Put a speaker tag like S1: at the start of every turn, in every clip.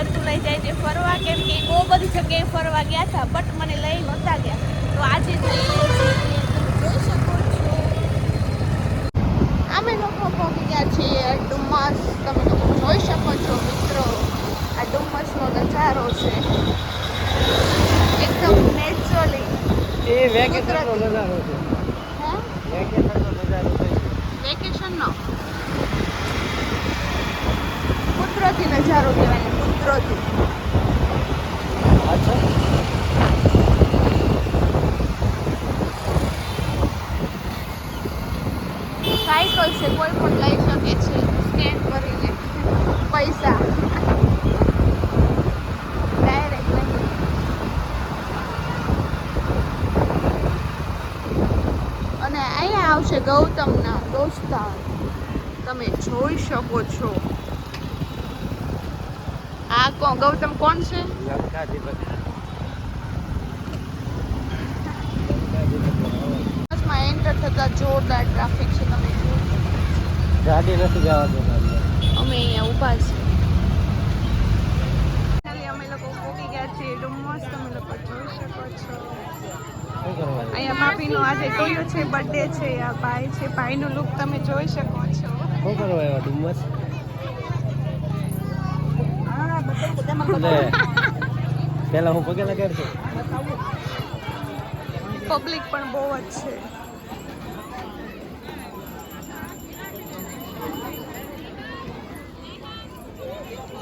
S1: તો પણ મને ગટુ લઈ જાય છે. ફરવા કેમ કે બહુ બધી જગ્યાએ ફરવા ગયા હતા બટ મને લઈ નહોતા ગયા. તો આજે જોઈ શકો છો. અમે લોકો પહોંચી ગયા છીએ ડુમ્મસ. તમે લોકો જોઈ શકો છો મિત્રો. આ ડુમ્મસનો નજારો છે. એકદમ નેચરલી
S2: એ વેકેશનનો નજારો છે.
S1: હે?
S2: વેકેશનનો નજારો છે.
S1: વેકેશનનો કુદરતી નજારો કહેવાય. કુદરતી સાયકલ છે કોઈ પણ લઈ શકે છે સ્કેન કરીને પૈસા અને અહીંયા આવશે ગૌતમના દોસ્તાર. તમે જોઈ શકો છો. આ કોણ? ગૌતમ કોણ છે? બસમાં એન્ટર થતા જોરદાર ટ્રાફિક છે તમે
S2: ગાડી નથી જવા દેતા
S1: અમે અહીંયા ઊભા છીએ. અમે લોકો પોકી ગયા છીએ ડુમસ તમે લોકો જોઈ શકો છો. અહીંયા ભાભીનો આજે ટોયો છે બર્થડે છે આ ભાઈ છે ભાઈનું લુક તમે જોઈ શકો છો.
S2: શું કરવા આવ્યા ડુમ્મસ એટલે પેલા હું પગે લગાડતો
S1: પબ્લિક પણ બહુ જ છે.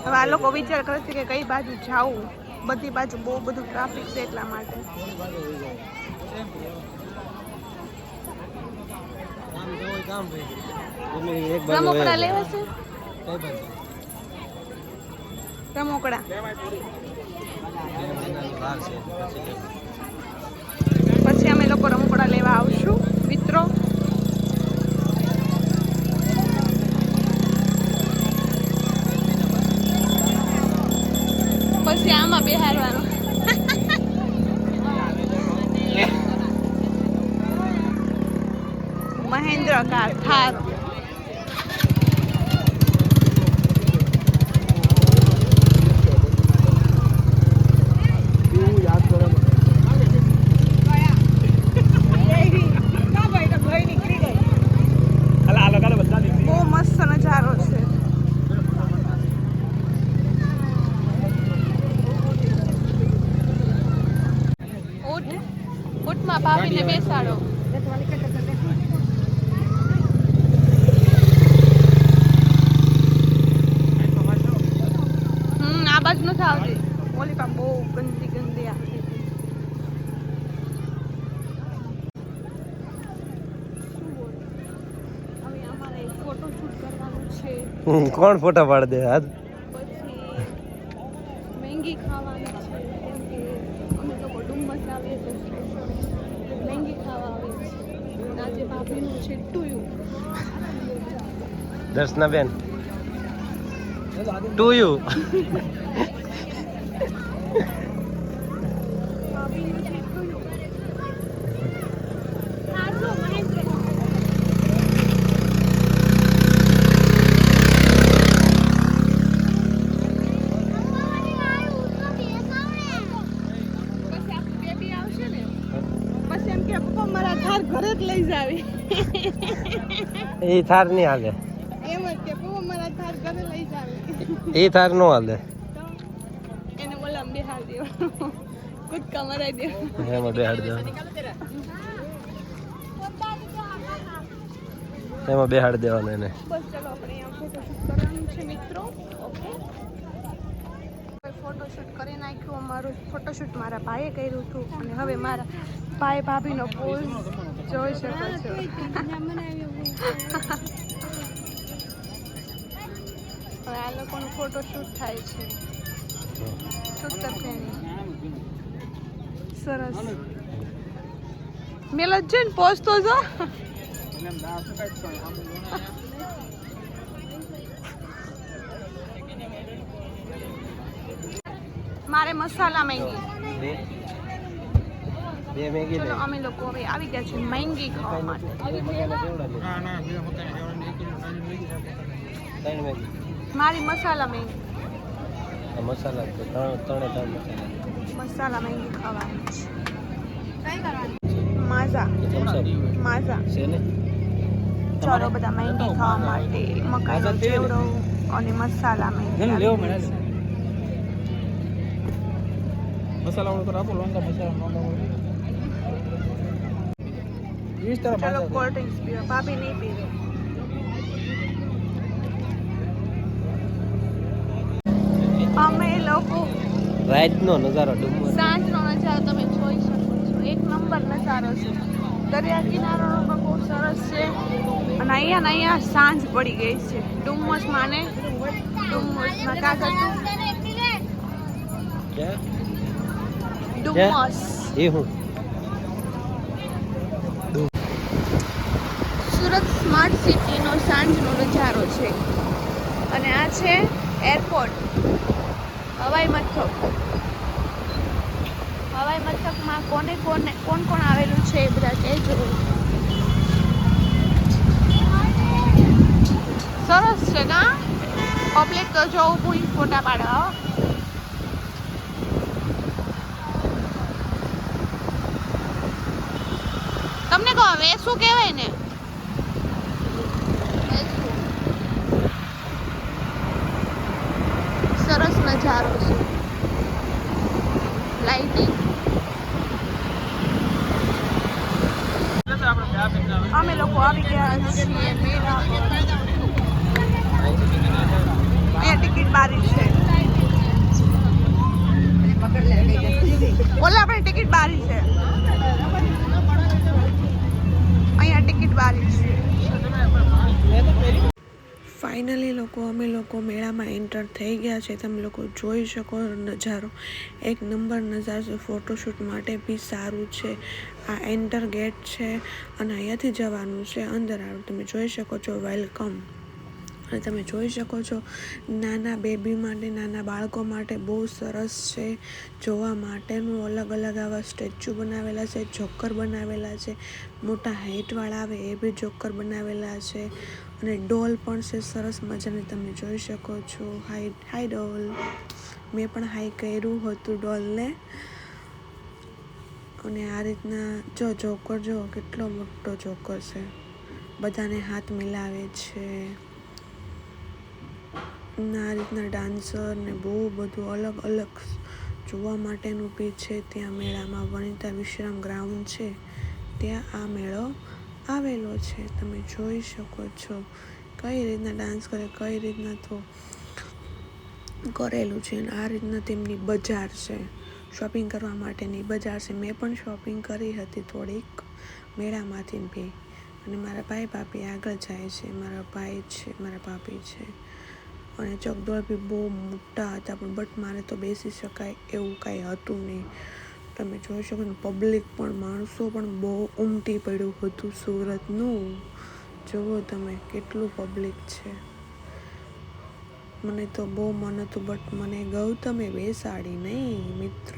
S1: હવે આ લોકો વિચાર કરે છે કે કઈ બાજુ જાવું. બધી બાજુ બહુ બધું ટ્રાફિક છે એટલા માટે.
S2: એક બાજુ
S1: લેવા છે?
S2: કઈ બાજુ.
S1: રમકડા
S2: બે મહિનાની વાર છે પછી લેવું.
S1: પછી અમે લોકો રમકડા લેવા આવશું મિત્રો પછી આમાં બેહારવાનું મહેન્દ્ર કાર થાર બહુ મસ્ત નજારો છે ઊંટ ભાભીને બેસાડો. હમ આ બાજુ નથી આવતી. ઓલી બહુ ગંદી ગંદી આવતી હવે અમારે ફોટોશૂટ કરવાનું છે.
S2: હમ, કોણ ફોટા પાડ દે હાથ
S1: પછી મેંગી ખાવાની છે કેમ કે અમે લોકો ડુમ્મસ આવીએ તો special મેંગી ખાવા આવીએ છીએ અને આજે ભાભીનું છે ટુયું
S2: દર્શના બેન ટુ યુ
S1: ભાભીનું છે ટુયું સારું મહેન્દ્ર પછી આપણું બેબી આવશે ને પછી એમ કે પપ્પા મારા ઘર લઈ જાવી.
S2: એ થાર નહીં હાલે.
S1: એમ જ કે બહુ મારા થાર ઘરે લઈ જાવી.
S2: એ થાર નો હાલે.
S1: એને બોલા બિહાર દેવાનું કૂદકા મરાઈ એમ
S2: એમાં બેહાડ દેવા. એમાં બેહાડ દેવાના એને.
S1: બસ ચલો આપણે કરવાનું છે મિત્રો. ઓકે ફોટોશૂટ કરી નાખ્યું અમારું ફોટોશૂટ મારા ભાઈએ કર્યું હતું અને હવે મારા ભાઈ ભાભીનો પોઝ જોઈ શકો છો. હવે આ લોકોનું ફોટોશૂટ થાય છે. સત્તર સરસ. મેલ જ છે ને પહોંચતો તો જો. મારે મસાલા મેંગી.
S2: બે મેગી
S1: ચલો અમે લોકો હવે આવી ગયા છે મેંગી ખાવા માટે.
S2: બે મકાના કેવડા લે ત્રણ મેગી
S1: મારી મસાલા મેંગી
S2: મસાલા તો ત્રણ ત્રણે ત્રણ મસાલા.
S1: મસાલા મેંગી ખાવાની માઝા. માઝા.
S2: છે ને?
S1: ચાલો બધા મેંગી ખાવા માટે મકાઈનો ચેવડો અને મસાલા મેંગી આવી
S3: મસાલા. વાળો તો રાખો લોંગા મસાલા લોંગા વીસ તરફ
S1: ચલો કોલ્ડ ડ્રિંક્સ પીવા ભાભી નહીં પીવે. અમે લોકો
S2: રાતનો નજારો
S1: સાંજનો નજારો તમે જોઈ શકો છો. એક નંબર નજારો છે. દરિયા કિનારો પણ બહુ સરસ છે. અને અહીંયા ને અહીંયા સાંજ પડી ગઈ છે. ડુમ્મસમાં ને ડુમ્મસમાં કાકા ડુમ્મસ
S2: એ હું.
S1: સ્માર્ટ સિટીનો સાંજનો નજારો છે. અને આ છે એરપોર્ટ. હવાઈ મથક. હવાઈ મથકમાં કોને કોને કોણ કોણ આવેલું છે એ બધા કહેજો. સરસ છે ના પબ્લિક તો જો ઊભું ફોટા પાડવા. તમને કહો વેસું કહેવાય ને? સરસ નજારો છે લાઇટિંગ અમે લોકો આવી ગયા છીએ મેળા પર. અહીંયા ટિકિટ બારી છે ઓલા આપણે ટિકિટ બારી છે અહીંયા ટિકિટ બારી છે
S4: ફાઇનલી લોકો, અમે લોકો મેળામાં એન્ટર થઈ ગયા છે. તમે લોકો જોઈ શકો નજારો. એક નંબર નજારો ફોટોશૂટ માટે બી સારું છે. આ એન્ટર ગેટ છે અને અહીંયાથી જવાનું છે અંદર આવું તમે જોઈ શકો છો વેલકમ અને તમે જોઈ શકો છો નાના બેબી માટે, નાના બાળકો માટે બહુ સરસ છે. જોવા માટેનું અલગ અલગ આવા સ્ટેચ્યુ બનાવેલા છે, જોકર બનાવેલા છે, મોટા હાઇટવાળા આવે એ બી જોકર બનાવેલા છે. અને ડોલ પણ છે, સરસ મજાની તમે જોઈ શકો છો. Hi hi doll. મેં પણ હાઈ કર્યું હતું ડોલને. અને આ રીતના જો જોકર જો કેટલો મોટો જોકર છે. બધાને હાથ મિલાવે છે. આ રીતના ડાન્સર ને બહુ બધું અલગ અલગ જોવા માટેનું બી છે. ત્યાં મેળામાં વનિતા વિશ્રામ ગ્રાઉન્ડ છે. ત્યાં આ મેળો આવેલો છે. તમે જોઈ શકો છો કઈ રીતના ડાન્સ કરે, કઈ રીતના તો કરેલું છે અને આ રીતના તેમની બજાર છે. શોપિંગ કરવા માટેની બજાર છે. મેં પણ શોપિંગ કરી હતી થોડીક મેળામાંથી બી અને મારા ભાઈ ભાભી આગળ જાય છે. મારા ભાઈ છે, મારા ભાભી છે. અને ચકડોળ બી બહુ મોટા હતા પણ બટ મારે તો બેસી શકાય એવું કાંઈ હતું નહીં. તમે જોઈ શકો ને પબ્લિક પણ માણસો પણ બહુ ઉમટી પડ્યું હતું સુરતનું. જુઓ તમે કેટલું પબ્લિક છે. મને તો બહુ મન હતું બટ મને ગૌતમે બેસાડી નહીં, મિત્રો.